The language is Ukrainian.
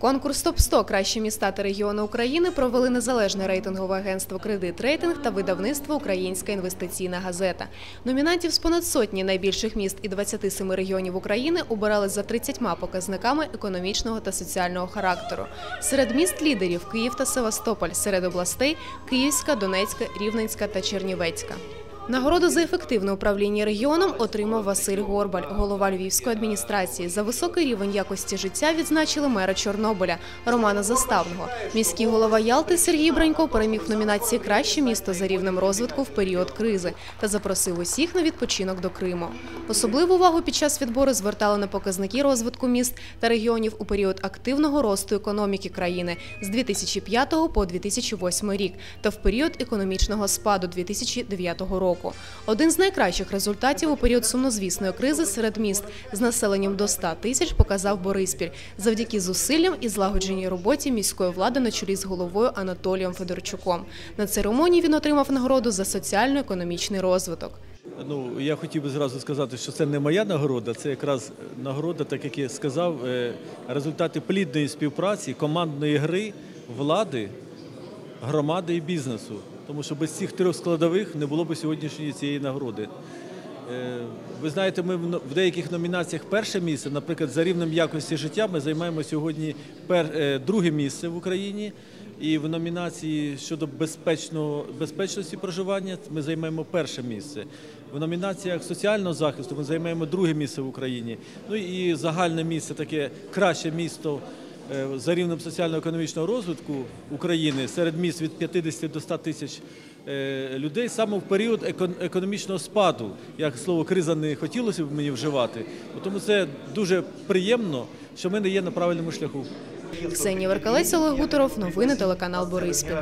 Конкурс ТОП-100 кращі міста та регіони України провели незалежне рейтингове агентство Кредит Рейтинг та видавництво Українська інвестиційна газета. Номінантів з понад сотні найбільших міст і 27 регіонів України обирали за 30 показниками економічного та соціального характеру. Серед міст лідерів Київ та Севастополь, серед областей Київська, Донецька, Рівненська та Чернівецька. Нагороду за ефективне управління регіоном отримав Василь Горбаль, голова Львівської адміністрації. За високий рівень якості життя відзначили мера Чорнобиля Романа Заставного. Міський голова Ялти Сергій Бранько переміг в номінації Краще місто за рівнем розвитку в період кризи та запросив усіх на відпочинок до Криму. Особливу увагу під час відбору звертали на показники розвитку міст та регіонів у період активного росту економіки країни з 2005 по 2008 рік та в період економічного спаду 2009 року. Один з найкращих результатів у період сумнозвісної кризи серед міст з населенням до 100 тисяч показав Бориспіль завдяки зусиллям і злагодженій роботі міської влади на чолі з головою Анатолієм Федорчуком. На церемонії він отримав нагороду за соціально-економічний розвиток. Ну, я хотів би зразу сказати, що це не моя нагорода, це якраз нагорода, так як я сказав, е, результати плідної співпраці, командної гри, влади, громади і бізнесу. Тому що без цих трьох складових не було б сьогоднішньої цієї нагороди. Е, Ви знаєте, ми в деяких номінаціях перше місце, наприклад, за рівнем якості життя, ми займаємо сьогодні е, друге місце в Україні. І в номінації щодо безпечності проживання ми займаємо перше місце. В номінаціях соціального захисту ми займаємо друге місце в Україні. Ну і загальне місце таке краще місто за рівнем соціально-економічного розвитку України серед міст від 50 до 100 тисяч е, людей саме в період економічного спаду. Як слово криза не хотілося б мені вживати. Тому це дуже приємно, що ми не є на правильному шляху. Ксенія Веркалець, Олег Гуторов, новини телеканал Бориспіль.